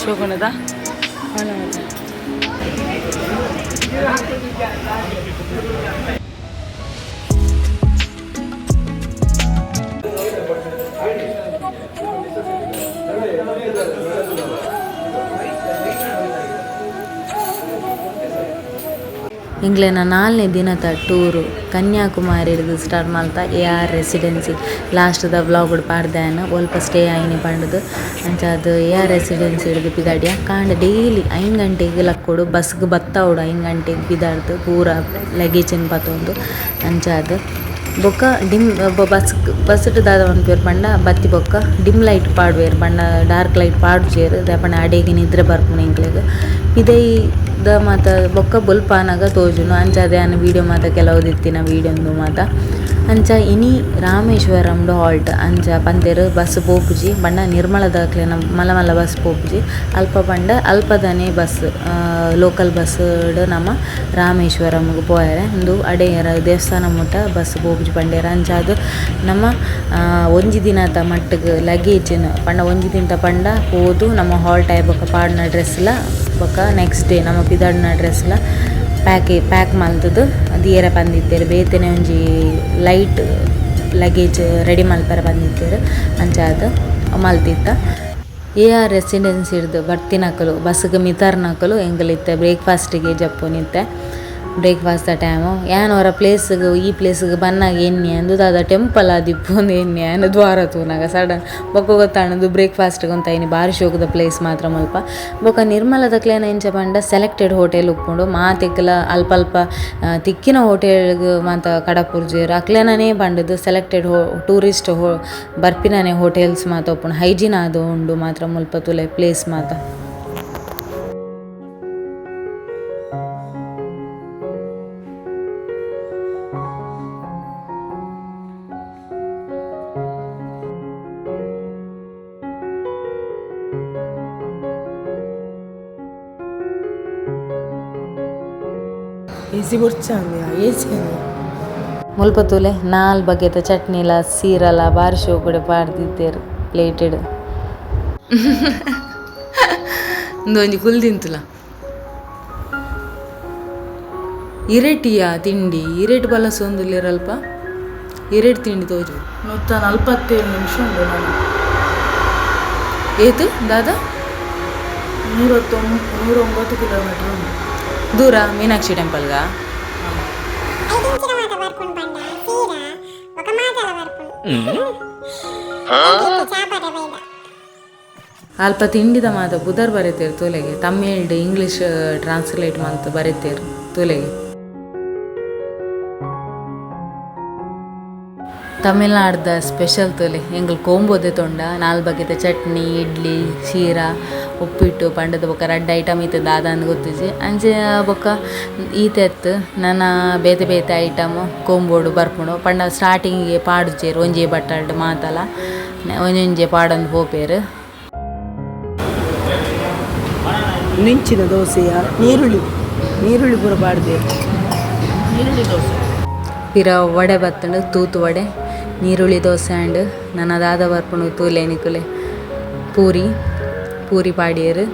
저거나다? 하나 하나 ಇಂಗ್ಲೆನ ನಾಲ್ನೇ ದಿನದ ಟೂರು ಕನ್ಯಾಕುಮಾರಿ ಹಿಡಿದು ಸ್ಟಾರ್ಟ್ ಮಲ್ತ ಎ ಆರ್ ರೆಸಿಡೆನ್ಸಿ. ಲಾಸ್ಟ್ದ ವ್ಲಾಗ್ ಪಾಡ್ದಾಯನ ಒಲ್ಪ ಸ್ಟೇ ಆಯಿನಿ ಪಂಡದು ಅಂಚಾದ್ ಎ ಆರ್ ರೆಸಿಡೆನ್ಸಿ ಹಿಡಿದು ಪಿದಾಡಿಯ ಕಾಂಡ ಡೈಲಿ ಐನ್ ಗಂಟೆಗ್ ಲಕ್ಕೊಡು ಬಸ್ಗ್ ಬತ್ತಾವಡು ಐನ್ ಗಂಟೆಗ್ ಲಗೇಜ್ ಪೂರ ಬತ್ತೊಂದು. ಅಂಚ ಅಂಚಾದ್ ಬೊಕ್ಕ ಡಿಮ್ ಬಸ್ ಬಸ್ಟ್ ದಾದ ಪನ್ಪೇರು ಪಂಡ ಬತ್ತಿ ಬೊಕ್ಕ ಡಿಮ್ ಲೈಟ್ ಪಾಡ್ವೇರ್ ಪಂಡ ಡಾರ್ಕ್ ಲೈಟ್ ಪಾಡ್ಜೇರು ದಾಪಂಡ ಅಡೆಗೆ ನಿದ್ರೆ ಬರ್ಪುನು ಇಂಕ್ಲೆಗ್ ಇದೇ ದ ಮಾತ ಬೊಕ್ಕ ಬೊಲ್ಪಾನಾಗ ತೋಜುನು. ಅಂಚ ಅದೇ ಅನ್ನ ವೀಡಿಯೋ ಮಾತ ಕೆಲವು ದಿತ್ತಿನ ವೀಡಿಯೋಂದು ಮಾತ. ಅಂಚ ಇನಿ ರಾಮೇಶ್ವರಂಡು ಹಾಲ್ಟ್. ಅಂಚ ಪಂದೆರ್ ಬಸ್ ಪೋಪುಜಿ, ಬಣ್ಣ ನಿರ್ಮಲದಾಕ್ಲೆನ ಮಲ ಮಲ ಬಸ್ ಪೋಪುಜಿ, ಅಲ್ಪ ಪಂಡ ಅಲ್ಪದನೆ ಬಸ್ ಲೋಕಲ್ ಬಸ್ ನಮ ರಾಮೇಶ್ವರಂಗ್ ಪೋಯರೆ. ಉಂದು ಅಡೆಯರ ದೇವಸ್ಥಾನ ಮುಟ್ಟ ಬಸ್ ಪೋಪುಜಿ ಪಂಡೆರ ಅಂಚ ಅದು ನಮ್ಮ ಒಂಜಿ ದಿನದ ಮಟ್ಟಿಗೆ ಲಗೇಜ್ ಪಂಡ ಒಂಜಿ ದಿನದ ಪಂಡ ಹೋದು ನಮ್ಮ ಹಾಲ್ಟ್ ಆಯ್ ಬೊಕ ಪಾಡ್ನ ಡ್ರೆಸ್ಲ ಬೊಕ ನೆಕ್ಸ್ಟ್ ಡೇ ನಮ್ಮ ಪಿದಾಡ್ನ ಡ್ರೆಸ್ಲ ಪ್ಯಾಕೆ ಪ್ಯಾಕ್ ಮಲ್ತದು ದಿಯರ ಬಂದಿದ್ದೇರು. ಬೇತೆನೆ ಒಂಜಿ ಲೈಟ್ ಲಗೇಜ್ ರೆಡಿ ಮಲ್ಪರ ಬಂದಿದ್ದೇರು. ಅಂಚಾದ ಮಲ್ತಿತ್ತ ಎ ಆರ್ ರೆಸಿಡೆನ್ಸಿ ಹಿಡ್ದು ಬರ್ತಿನಕಲು ಬಸ್ಗೆ ಮಿತಾರ್ನಕಲು, ಎಂಗಲಿತ್ತೆ ಬ್ರೇಕ್ಫಾಸ್ಟಿಗೆ ಜಪ್ಪುನಿತ್ತೆ. ಬ್ರೇಕ್ಫಾಸ್ಟ್ ಟೈಮು ಯಾನ್ ಅವರ ಪ್ಲೇಸ್ಗೆ ಈ ಪ್ಲೇಸ್ಗೆ ಬನ್ನಾಗ ಎಣ್ಣೆ, ಅಂದು ದಾದ ಟೆಂಪಲ್ ಆದಿಪ್ಪೊಂದು ಎಣ್ಣೆ ಅನ್ನ ದ್ವಾರ ತೂನಾಗ. ಸಡನ್ ಬೊಕ್ಕ ಗೊತ್ತಾಣದು ಬ್ರೇಕ್ಫಾಸ್ಟ್ಗೆ ಅಂತ ಏನು ಬಾರಿ ಶೋಕದ ಪ್ಲೇಸ್ ಮಾತ್ರ ಮಲ್ಪ. ಬೊಕ್ಕ ನಿರ್ಮಲದ ಕ್ಲೇನ ಇಂಚ ಪಂಡ ಸೆಲೆಕ್ಟೆಡ್ ಹೋಟೆಲ್ ಉಪ್ಪುಂಡು. ಮಾತೆಗ್ಲ ಅಲ್ಪ ಅಲ್ಪ ತಿಕ್ಕಿನ ಹೋಟೆಲ್ಗೆ ಮಾತ ಕಡಪುರ್ಜೇರು ಅಕ್ಲೇನೇ ಪಂಡದು ಸೆಲೆಕ್ಟೆಡ್ ಹೋ ಟೂರಿಸ್ಟ್ ಹೋ ಬರ್ಪಿನೇ ಹೋಟೆಲ್ಸ್ ಮಾತ ಉಪ್ಪುಂಡು. ಹೈಜೀನ್ ಆದು ಉಂಡು ಮಾತ್ರ ಮುಲ್ಪ ತುಲೆ ಪ್ಲೇಸ್ ಮಾತ. ಈಸಿ ಬುಡ್ಚಂದೆ ಏಸಿ ಮುಲ್ಪ ತೂಲೆ ನಾಲ್ ಬಗೆತ ಚಟ್ನಿಲ ಸೀರಲ ಬಾರಿ ಶೋಕುಡೆ ಪಾಡ್ದಿದ್ದೇರು ಪ್ಲೇಟೆಡ್ ಒಂದು ಒಂಜಿ ಕುಲ್ ತಿಂತುಲ. ಇರೇಟಿಯ ತಿಂಡಿ? ಇರೆಟ್ ಬಲ ಸೊಂದುಲಿರಲ್ಪ ಇರೆಟ್ ತಿಂಡಿ ತೋಜು ಮೊತ್ತ ನಲ್ವತ್ತೇಳು ನಿಮಿಷ ಉಂಟು ನಾನು. ಏತು ದಾದಾ? ನೂರ ತೊಂಬ ನೂರ ಒಂಬತ್ತು ಕಿಲೋಮೀಟರ್ ಉಂಟು. ದೂರ ಮೀನಾಕ್ಷಿ ಟೆಂಪಲ್ಗ? ಅಲ್ಪ ತಿಂಡಿದ ಮಾತ ಬುಧರ್ ಬರೀತೀರ್ ತೂಲೆಗೆ ತಮಿಳ್ ಇಂಗ್ಲಿಷ್ ಟ್ರಾನ್ಸ್ಲೇಟ್ ಮಾತು ಬರೀತೀರ್ ತೂಲೆಗೆ. ತಮಿಳ್ನಾಡ್ದ ಸ್ಪೆಷಲ್ ತೊಲೆ ಎಂಗಳು ಕೋಂಬೋದೆ ತೊಂಡ. ನಾಲ್ ಬಗೆತ ಚಟ್ನಿ ಇಡ್ಲಿ ಶೀರಾ ಉಪ್ಪಿಟ್ಟು ಪಂಡದ ಬೊಕ್ಕ ರಡ್ಡ್ ಐಟಮ್ ಇತ್ತು ದಾದಂದು ಗೊತ್ತಿಜಿ ಅಂಚೆ ಬೊಕ್ಕ ಈತೆತ್ತು ನನ್ನ ಬೇತೆ ಬೇತೆ ಐಟಮ್ ಕೋಂಬೋಡು ಬರ್ಪುಂಡು ಪಂಡ ಸ್ಟಾರ್ಟಿಂಗಿಗೆ ಪಾಡುಜೇರು ಒಂಜೆ ಬಟ್ಟಡ್ ಮಾತಲ. ಒಂಜೊಂಜೆ ಪಾಡೊಂದು ಹೋಪೇರು. ನಿಂಚಿನ ದೋಸೆಯ ನೀರುಳ್ಳಿ ನೀರುಳ್ಳಿ ಪೂರ ಪಾಡ್ದೆ ದೋಸೆ. ಪಿರ ವಡೆ ಬತ್ತಂಡು ತೂತು ವಡೆ. ನೀರುಳ್ಳಿ ದೋಸೆ ಆಂಡ್ ನನ್ನದಾದ ಬರ್ಪುಂಡು ತೂಲೆ ನಿಕುಲೆ ಪೂರಿ ಪೂರಿ ಪಾಡಿಯರು.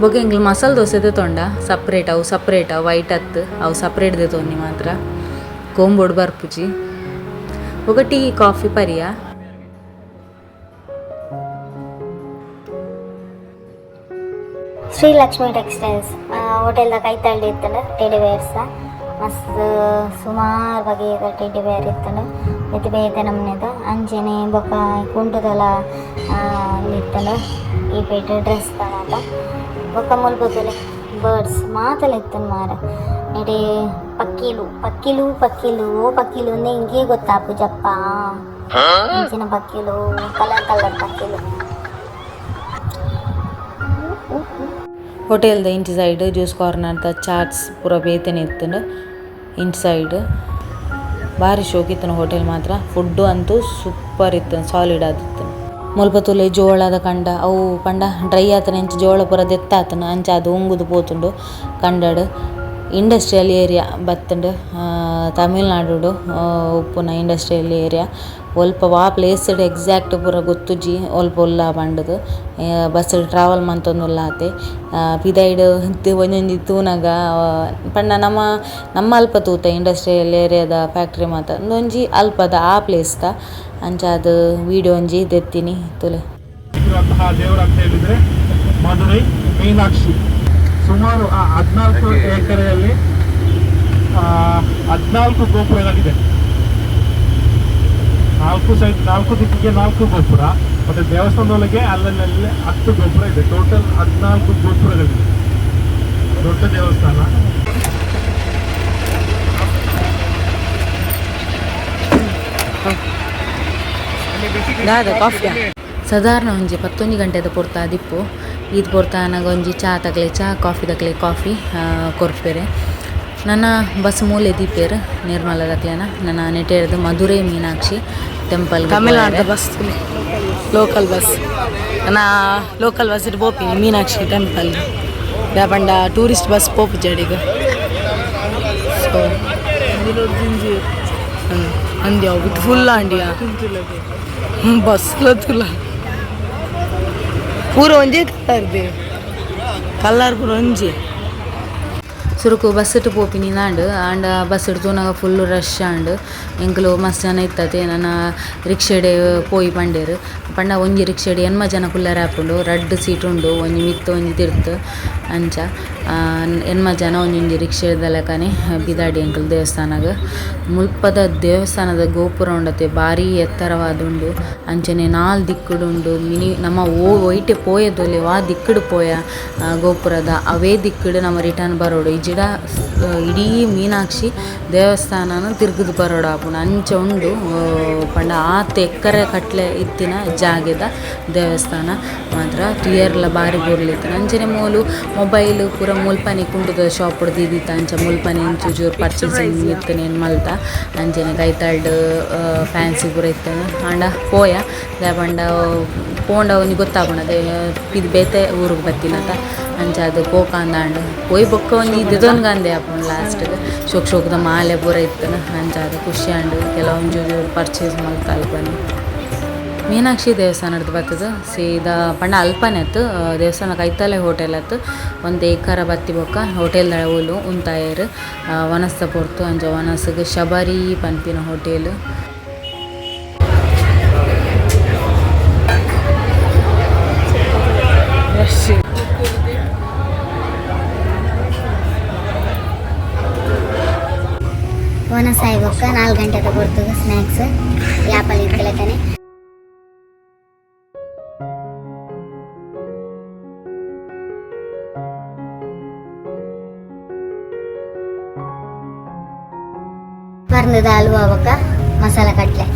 ಬೊಕ ಎಂಗ್ಲು ಮಸಾಲ ದೋಸೆದ ತೊಂಡ. ಸಪ್ರೇಟ್, ಅವು ಸಪ್ರೇಟ್ ವೈಟ್ ಹತ್ತು, ಅವು ಸಪ್ರೇಟ್ದೆ ತೊನ್ನಿ ಮಾತ್ರ. ಕೋಂಬೋಡು ಬರ್ಪುಜಿ. ಬೊಕ ಟೀ, ಕಾಫಿ ಪರಿಯ. ಶ್ರೀ ಲಕ್ಷ್ಮಿ ಟೆಕ್ಸ್ಟೈಲ್ಸ್ ಹೋಟೆಲ್ದಾಗ ಕೈತಳ್ಳಿ ಇತ್ತಂಡು ಟೆಡಿ ವೇರ್ಸ ಮಸ್ತ್ ಸುಮಾರು ಬಗೆಯ ಟೆಡಿ ವೇರ್ ಇತ್ತಂಡು. ಬೇತೆ ಬೇತೆ ನಮ್ನೆದ ಅಂಚೆನೆ ಬೊಕ ಕುಂಟುದಲ ಇತ್ತಂಡು ಈ ಪೇಟೆ ಡ್ರೆಸ್ ತನಕ ಬೊಕ ಮುಲ್ಪುತ್ತಲೆ ಬರ್ಡ್ಸ್ ಮಾತಲ್ಲ ಇತ್ತನು ಮಾರ ನೆಡೆ ಪಕ್ಕಿಲು ಪಕ್ಕಿಲು ಪಕ್ಕಿಲು ಓ ಪಕ್ಕಿಲು ಅಂದ್ರೆ ಹಿಂಗೆ ಗೊತ್ತಾಪು ಜಪ್ಪ ಅಂಚಿನ ಪಕ್ಕಿಲು ಕಲರ್ ಕಲರ್ ಪಕ್ಕಿಲು ಹೋಟೆಲ್ದ ಇಂಟಿ ಸೈಡ್ ಜ್ಯೂಸ್ ಕಾರ್ನರ್ದ ಚಾಟ್ಸ್ ಪೂರ ಬೇತೆನೆ ಇತ್ತಂಡು ಇಂಟಿ ಸೈಡ್ ಭಾರಿ ಶೋಕಿತ್ತನ ಹೋಟೆಲ್ ಮಾತ್ರ. ಫುಡ್ಡು ಅಂತೂ ಸೂಪರ್ ಇತ್ತು ಸಾಲಿಡ್ ಆದಿತ್ತು ಮುಲ್ಪ ಜೋಳದ ಕಂಡ, ಅವು ಪಂಡ ಡ್ರೈ ಆತನ ಇಂಚ ಜೋಳ ಪೂರ ದೆತ್ತಾತನ, ಅಂಚ ಅದು ಉಂಗುದು ಪೋತುಂಡು. ಕಂಡಡು ಇಂಡಸ್ಟ್ರಿಯಲ್ ಏರಿಯಾ ಬತ್ತಂಡು ತಮಿಳ್ನಾಡು ಉಪ್ಪುನ ಇಂಡಸ್ಟ್ರಿಯಲ್ ಏರಿಯಾ ಒಲ್ಪ ವಾ ಪ್ಲೇಸ್ ಎಕ್ಸಾಕ್ಟ್ ಪೂರ ಗೊತ್ತುಜಿ ಒಲ್ಪ ಒಲ್ಲ ಬಂಡದು. ಬಸ್ ಟ್ರಾವೆಲ್ ಮಂತೊಂದುಲ್ಲಾತೆ ಪಿದಾಯ್ಡ್ ಇತ್ತ್ ಒಂಜೊಂಜಿ ತೂನಗ ಪಂಡ ನಮ್ಮ ನಮ್ಮ ಅಲ್ಪ ತೂತ ಇಂಡಸ್ಟ್ರಿಯಲ್ ಏರಿಯಾದ ಫ್ಯಾಕ್ಟ್ರಿ ಮಾತ. ಉಂದೊಂಜಿ ಅಲ್ಪದ ಆ ಪ್ಲೇಸ್ದ ಅದು ವಿಡಿಯೋ ಒಂಜಿ ದೆತ್ತಿನಿ ತುಲೆ. ಇರುವಂತಹ ದೇವರು ಅಂತ ಹೇಳಿದ್ರೆ ಮಧುರೈ ಮೀನಾಕ್ಷಿ. ಸುಮಾರು ಆ ಹದಿನಾಲ್ಕು ಎಕರೆಯಲ್ಲಿ ಹದಿನಾಲ್ಕು ಗೋಪುರಗಳಿದೆ. ನಾಲ್ಕು ಸೈಡ್, ನಾಲ್ಕು ದಿಕ್ಕಿಗೆ ನಾಲ್ಕು ಗೋಪುರ, ಮತ್ತೆ ದೇವಸ್ಥಾನದೊಳಗೆ ಅಲ್ಲಲ್ಲಿ ಹತ್ತು ಗೋಪುರ ಇದೆ. ಟೋಟಲ್ ಹದಿನಾಲ್ಕು ಗೋಪುರಗಳಿದೆ ದೊಡ್ಡ ದೇವಸ್ಥಾನ. ಸಾಧಾರಣ ಒಂಜಿ ಪತ್ತೊಂಜಿ ಗಂಟೆದ ಪೊರ್ತಾ ದಿಪ್ಪು. ಈದ್ ಪೊರ್ತಾ ನನಗೆ ಚಾ ತಕ್ಲೆ, ಚಾ ಕಾಫಿ ತಕ್ಲೆ ಕಾಫಿ ಕೊರ್ಪೆರೆ. ನನ್ನ ಬಸ್ ಮೂಲೆ ದೀಪೇರು ನಿರ್ಮಲ ತಕ್ಲೆನ ನನ್ನ ನೆಟೇರ್ದು Madurai Meenakshi temple Tamil Nadu bus local bus ನನ್ನ ಲೋಕಲ್ ಬಸ್ ಇಟ್ಟು ಪೋಪಿನಿ ಮೀನಾಕ್ಷಿ ಟೆಂಪಲ್ ಪಂಡ ಟೂರಿಸ್ಟ್ ಬಸ್ ಪೋಪು ಜಡಿಗ ಸೊ ಅಂದ್ಯಾವ ಬಿಟ್ಟು ಫುಲ್ ಅಂಡಿಯಾ ಬಸ್ ತುಲ ಪೂರ ಒಂಜೇ ಕಲರ್ದೆ ಕಲರ್ ಪೂರ ಒಂಜೇ. ಸುರುಕು ಬಸ್ ಇಟ್ಟು ಪೋಪಿನಿ ನಾಂಡು. ಆಂಡ ಬಸ್ ಇಟ್ಟು ತೂನಾಗ ಫುಲ್ ರಶ್ ಆಂಡ್. ಎಂಕುಲು ಮಸ್ತ್ ಜನ ಇತ್ತತೆ ನನ್ನ ರಿಕ್ಷೆಡೆ ಪೋಯಿ ಪಂಡೇರು. ಪಂಡ ಒಂಜಿ ರಿಕ್ಷೆಡೆ ಎನ್ಮ ಜನ ಕುಲ್ಲರ ಆಪುಂಡು. ರಡ್ಡ್ ಸೀಟ್ ಉಂಡು, ಒಂಜಿ ಮಿತ್ ಒಂಜಿ ತಿರ್ತ್, ಅಂಚ. ಎನ್ಮ ಜನ ಒಂಜೊಂಜಿ ರಿಕ್ಷೆದ ಲೆಕ್ಕನೆ ಬಿದಾಡಿ ಎಂಕ್ಲು ದೇವಸ್ಥಾನಗ. ಮುಲ್ಪದ ದೇವಸ್ಥಾನದ ಗೋಪುರ ಉಂಡತೆ, ಭಾರಿ ಎತ್ತರವಾದುಂಡು ಅಂಚನೆ ನಾಲ್ ದಿಕ್ಕುಡುಂಡು ಮಿನಿ, ನಮ್ಮ ಓ, ಒಯ್ಟೆ ಪೋಯದೊಲೆ ವಾ ದಿಕ್ಕುಡು ಪೋಯ ಗೋಪುರದ. ಅವೇ ದಿಕ್ಕುಡು ನಮ್ಮ ರಿಟರ್ನ್ ಬರೋಡು. ಈ ಜಿಡ ಇಡೀ ಮೀನಾಕ್ಷಿ ದೇವಸ್ಥಾನನ ತಿರುಗಿದು ಬರೋಡ ಆಪುಂಡು ಅಂಚ ಉಂಡು ಪಂಡ ಆತ್ ಎಕ್ಕರೆ ಕಟ್ಲೆ ಇತ್ತಿನ ಜಾಗೆದ ದೇವಸ್ಥಾನ. ಮಾತ್ರ ಕ್ಲಿಯರ್ಲ ಬಾರಿ ಬುರ್ಲಿತ್ತು ಅಂಚನೆ ಮೂಲು ಮೊಬೈಲ್ ಪೂರ ಮುಲ್ಪನೆ ಕುಂಡದ ಶಾಪ್ ದೀದಿತ್ತ ಅಂಚ ಮುಲ್ಪನೆ ಇಂಚು ಚೂರು ಪರ್ಚೇಸಿಂಗ್ ಏನು ಮಲ್ತ. ಅಂಚನೆ ಕೈತಾಳ್ಡ್ ಫ್ಯಾನ್ಸಿ ಪೂರ ಇತ್ತೇನೆ. ಅಂಡ ಪೋಯ. ದಾಪಂಡ ಪೋಂಡ ಒಂಜಿ ಗೊತ್ತಾಗೋಣ ಇದು ಬೇತೆ ಊರಿಗೆ ಬತ್ತಿನತ. ಅಂಚ ಅದು ಪೋಕ ಅಂದಾಂಡು ಪೋಯ್ ಬೊಕ್ಕ ಒಂಜಿ ಇದೊಂದು ಗಂದೆ ಆಪುಂಡು ಲಾಸ್ಟ್ ಶೋಕ್, ಶೋಕದ ಮಾಲೆ ಪೂರ ಇತ್ತನ ಅಂಚ ಅದು ಖುಷಿ ಅಂಡು ಕೆಲವೊಂದು ಪರ್ಚೇಸ್ ಮಾಡಿ ಅಲ್ಪನೆ ಮೀನಾಕ್ಷಿ ದೇವಸ್ಥಾನದ ಬರ್ತದೆ ಸೀದಾ ಪಂಡ ಅಲ್ಪನೆತ್ತು ದೇವಸ್ಥಾನ ಕೈತಲೆ ಹೋಟೆಲ್ ಅತ್ತು. ಒಂದು ಏಕರ ಬತ್ತಿ ಬೊಕ್ಕ ಹೋಟೆಲ್ ಉಲು ಉಂತಾಯರು ವನಸ್ತ ಪೊರ್ತು, ಅಂಜ ವನಸ್ಗೆ ಶಬರಿ ಪನ್ಪಿನ ಹೋಟೆಲ್ ರಶ್ ಒನಸಾಯಿ ಬೊಕ್ಕ ನಾಲ್ಕು ಗಂಟೆದ ಕೊಡ್ತು ಸ್ನ್ಯಾಕ್ಸ್ ಯಾಪಲ್ಲಿ ಇತ್ತಲಕನೆ ಬರ್ನದ ಹಲ್ವಾ ಬೊಕ್ಕ ಮಸಾಲ ಕಟ್ಲೆ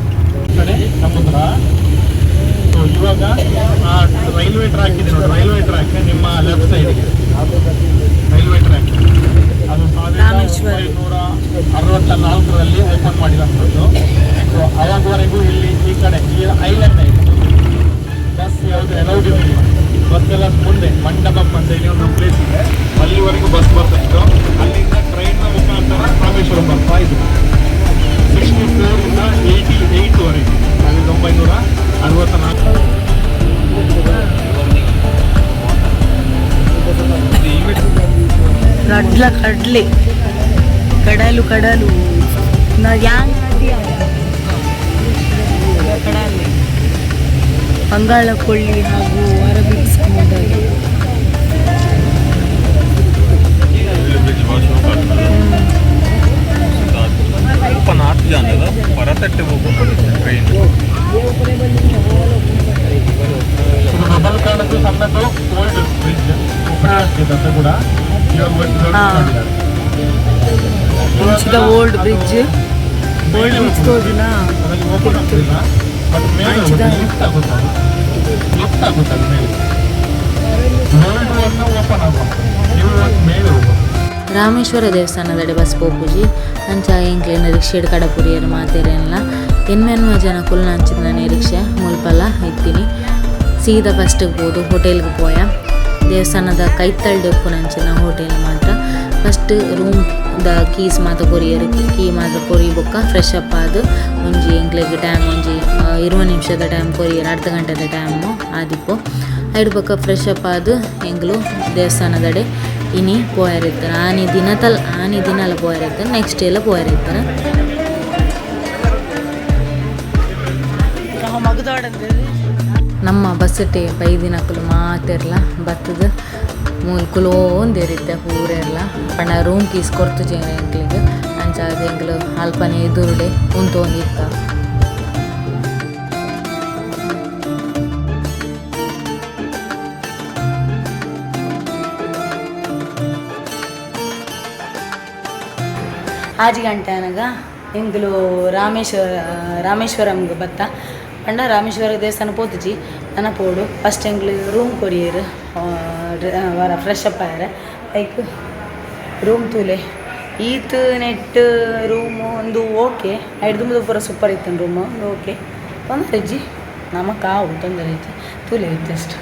ಕಡೆ ಸಮುದ್ರ ಸೊ ಇವಾಗ ಆ ರೈಲ್ವೆ ಟ್ರ್ಯಾಕ್ ಇದೆ ನೋಡಿ ರೈಲ್ವೆ ಟ್ರ್ಯಾಕ್ ನಿಮ್ಮ ಲೆಫ್ಟ್ ಸೈಡ್ಗೆ ರೈಲ್ವೆ ಟ್ರ್ಯಾಕ್ ಅದು ಸಾವಿರದ ಒಂಬೈನೂರ ಅರವತ್ತ ನಾಲ್ಕರಲ್ಲಿ ಓಪನ್ ಮಾಡಿದಂಥದ್ದು. ಸೊ ಅವಾಗವರೆಗೂ ಇಲ್ಲಿ ಈ ಕಡೆ ಈ ಐಲ್ಯಾಂಡ್ ಇದೆ ಬಸ್ ಯಾವುದು ಅಲೌಡ್ ಇರಲಿಲ್ಲ ಬಸ್ ಎಲ್ಲ ಮುಂದೆ ಮಂಟಪಂ ಅಂತ ಇಲ್ಲಿ ಒಂದು ಪ್ಲೇಸ್ ಇದೆ. ಅಲ್ಲಿವರೆಗೂ ಬಸ್ ಬರ್ತಾಯಿತ್ತು ಅಲ್ಲಿಂದ ಟ್ರೈನ್ನ ಮುಖಾಂತರ ರಾಮೇಶ್ವರಂ ಬರ್ತಾ ಇದ್ರು ಸಿಕ್ಸ್ಟಿ ಫೋರಿಂದ ಏಯ್ಟಿ ಏಯ್ಟ್ವರೆಗೆ ಸಾವಿರದ ಒಂಬೈನೂರ ಅರವತ್ತ ನಾಲ್ಕು ಕಡ್ಲ ಕಡ್ಲೆ. ಕಡಲು ಕಡಲು ನಾ ಯಾಂಗ್ ನದಿ ಕಡಲೆ ಬಂಗಾಳ ಕೊಳ್ಳಿ ಹಾಗೂ ಅರಬಿಕ್ ಸಮುದ್ರ ಓಪನ್ ಆತು ಜಾನದ ಹೊರತಟ್ಟೆ ಹೋಗ್ಬೇಕು ಟ್ರೈನ್ ಇದು ಡಬಲ್ ಕಾಣದ್ದು ಸಣ್ಣದು ಓಲ್ಡ್ ಬ್ರಿಡ್ಜ್ ಅದು ಕೂಡ ಇವಾಗ ಮುಂಚಿದ ಓಲ್ಡ್ ಬ್ರಿಡ್ಜ್ ಓಲ್ಡ್ ಬ್ರಿಡ್ಜ್ ಹೋಗ್ಬೋದು ರಾಮೇಶ್ವರ ದೇವಸ್ಥಾನದಡೆ ಬಸ್ ಪೋಪುಜಿ ಅಂಚ ಎಂಕ್ಲೆನ ರಿಕ್ಷೆಡ್ ಕಡಪುರಿಯರು ಮಾತೆರೆಲ್ಲ ಎನ್ಮೆನ್ಮ ಜನ ಕುಲ್ನ ಹಂಚಿದ ನಿರೀಕ್ಷೆ ಮುಲ್ಪಲ್ಲ ಇತ್ತೀನಿ ಸೀದಾ ಫಸ್ಟಿಗೆ ಹೋದು ಹೋಟೆಲ್ಗೆ ಪೋಯ ದೇವಸ್ಥಾನದ ಕೈತಳ್ಳಿ ಉಪ್ಪುನಂಚಿನ ಹೋಟೆಲ್ ಮಾತ್ರ ಫಸ್ಟ್ ರೂಮ್ ದ ಕೀಸ್ ಮಾತ ಕೊರಿಯರು ಕೀ ಮಾತ ಕೊರಿ ಬೊಕ್ಕ ಫ್ರೆಶ್ ಅಪ್ ಆದ್ ಒಂಜಿ ಎಂಗ್ಲೆಗ್ ಟೈಮ್ ಒಂಜಿ ಇರುವ ನಿಮಿಷದ ಟೈಮ್ ಕೊರಿಯರ್ ಅರ್ಧ ಗಂಟೆದ ಟೈಮು ಆದಿಪ್ಪು. ಐಡ್ ಬೊಕ್ಕ ಫ್ರೆಶ್ ಅಪ್ ಆದ್ ಎಂಗ್ಲು ದೇವಸ್ಥಾನದಡೆ ಇನಿ ಪೋಯಾರಿತ್ತಾರೆ ಆನೆ ದಿನ ತಲ್ ಆನಿ ದಿನ ಎಲ್ಲ ಪೋಯರಿರ್ತಾರೆ ನೆಕ್ಸ್ಟ್ ಎಲ್ಲ ಪೋಯರಿರ್ತಾರೆ ನಮ್ಮ ಬಸ್ಸಟೆ ಬೈದಿನಕ್ಕಲು ಮಾತೆರ್ಲ ಬತ್ತದ. ಮೂಲ್ ಕುಲೋ ಪಣ ರೂಮ್ ಕೀಸ್ ಕೊರ್ತು ಜೇಂಗ್ರ ಎಂಕ್ಲಿಗೆ ಅಂಚಾದ ಎಂಕ್ಲು ಅಲ್ಪನೆ ಎದುರುಡೆ ಉಂತು ಒಂದಿತ್ತ ಆಜಿ ಗಂಟೆ ಅನಗ ಎಂಗ್ಲು ರಾಮೇಶ್ವರ, ರಾಮೇಶ್ವರಂಗೆ ಬತ್ತ. ಪಂಡ ರಾಮೇಶ್ವರ ದೇವಸ್ಥಾನ ಪೋತುಜಿ ನನ್ನ ಪೋಡು ಫಸ್ಟ್ ಎಂಗ್ಲು ರೂಮ್ ಕೊರಿಯರ್. ಅಪ್ ಆಯರೆ ಲೈಕ್ ರೂಮ್ ತೂಲೆ. ಈತ್ ನೆಟ್ ರೂಮ್ ಒಂದು ಓಕೆ ಐದು ತುಂಬ ಪೂರ ಸೂಪರ್ ಇತ್ತು ರೂಮ್ ಒಂದು ಓಕೆ ಒಂದು ಇಜ್ಜಿ ನಮಕ್ ಕಾವು, ತೊಂದರೆ ಇಜ್ಜಿ ತೂಲೆ ಇತ್ತು ಅಷ್ಟು.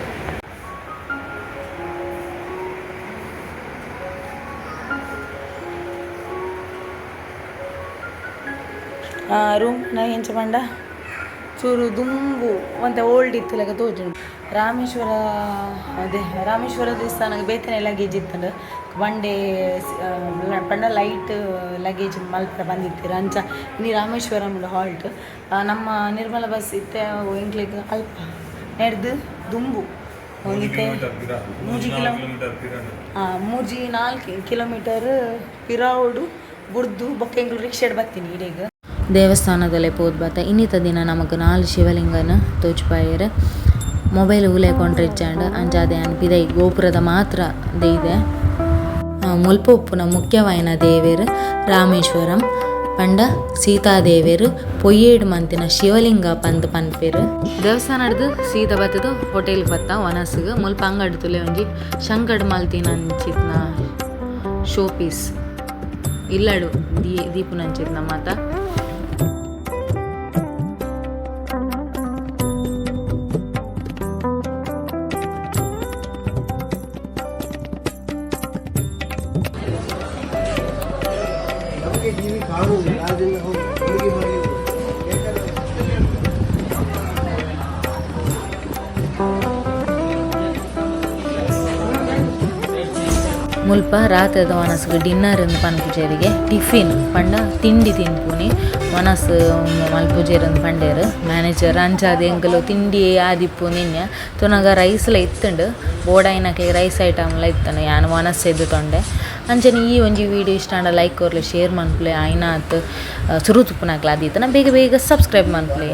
ರೂಮ್ ನಾ ಎಂಚ ಬಂಡ? ಚೂರು ದುಂಬು. ಒಂತೆ ಓಲ್ಡ್ ಇತ್ತು ಲೆಕ್ಕ ತೋಜುಂಡು ರಾಮೇಶ್ವರ, ಅದೇ, ರಾಮೇಶ್ವರ ದೇವಸ್ಥಾನ ಬೇತನೆ ಲಗೇಜ್ ಇತ್ತು ಬಂಡೆ ಡೇ ಪಂಡ ಲೈಟ್ ಲಗೇಜ್ ಮಲ್ಪ ಬಂದಿತ್ತೀರ ಅಂಚ ನೀ ರಾಮೇಶ್ವರಂ ಹಾಲ್ಟ್ ನಮ್ಮ ನಿರ್ಮಲ ಬಸ್ ಇತ್ತೆ ಎಂಕ್ಲಿಗೆ ಅಲ್ಪ ನೆಡ್ದು ದುಂಬು ಒಂದಿತ್ತೆ ಮೂಜಿ ಕಿಲೋ ಹಾಂ ಮೂಜಿ ನಾಲ್ಕು ಕಿಲೋಮೀಟರ್ ಪಿರಾವುಡು ಬುಡ್ದು ಬೊಕ್ಕ ಎಂಗ್ಲು ರಿಕ್ಷೆಡ್ ಬರ್ತೀನಿ ಇಡೀಗ ದೇವಸ್ಥಾನದಲ್ಲೇ ಪೋದ್ ಬತ್ತ ಇನ್ನಿತ ದಿನ ನಮಗೆ ನಾಲ್ ಶಿವಲಿಂಗನ ತೋಜ್ಪಾಯರ್. ಮೊಬೈಲ್ ಉಲೇಕೊಂಡ್ರೆ ಅಂಚಾದೆ ಅನ್ಪಿದೈ ಗೋಪುರದ ಮಾತ್ರ ದೈದೆ ಮುಲ್ಪ ಉಪ್ಪುನ ಮುಖ್ಯವಾಯಿನ ದೇವೇರು, ರಾಮೇಶ್ವರಂ, ಪಂಡ ಸೀತಾದೇವೇರು, ಪೊಯ್ಯೇಡು ಮಂತಿನ ಶಿವಲಿಂಗ ಪಂದ್ ಪನ್ಪೇರು. ದೇವಸ್ಥಾನ ಹಿಡ್ದು ಸೀದಾ ಬತ್ತದು, ಹೋಟೆಲ್ ಬತ್ತ ಒನಸ್ಗೆ ಮುಲ್ಪ ಅಂಗಡಿ ತುಲೆ ಒಂಜಿ ಶಂಕಡ್ ಮಲ್ತಿನ ಅಂಚಿತ್ನ ಶೋ ಪೀಸ್ ಇಲ್ಲಡು, ದೀ ದೀಪುನಂಚಿತ್ನ ಮಾತ. ಮುಲ್ಪ ರಾತ್ರಿದ ಮನಸ್ಸಿಗೆ ಡಿನ್ನರ್ ಎಂದು ಪನ್ಪುಜೇರಿಗೆ ಟಿಫಿನ್, ಪಂಡ ತಿಂಡಿ ತಿನ್ಪುನಿ. ಮನಸ್ಸು ಮಲ್ಪುಜೇರಂದು ಪಂಡೇರು. ಮ್ಯಾನೇಜರ್ ಅಂಚಾದ ಎಂಕಲು ತಿಂಡಿ ಆದಿಪ್ಪು ನಿನ್ನೆ. ತುನಗ ರೈಸ್ಲ ಇತ್ತುಂಡು. ಬೋಡಾಯಿನಕ್ಕೆ ರೈಸ್ ಐಟಮ್ಲ ಇತ್ತನು ಯಾನು ಮನಸ್ಸು ಎದ್ದು ತೊಂಡೆ. ಅಂಚನೆ ಈ ಒಂಜಿ ವಿಡಿಯೋ ಇಷ್ಟ ಅಂಡ ಲೈಕ್ ಕೊರ್ಲೆ ಶೇರ್ ಮನ್ಪ್ಲೆ ಆಯ್ನಾತ್ ಸುರು ತುಪ್ಪುನಾಕ್ಲ ಆದಿತ್ತನ ಬೇಗ ಬೇಗ ಸಬ್ಸ್ಕ್ರೈಬ್ ಮನ್ಪ್ಲೆ.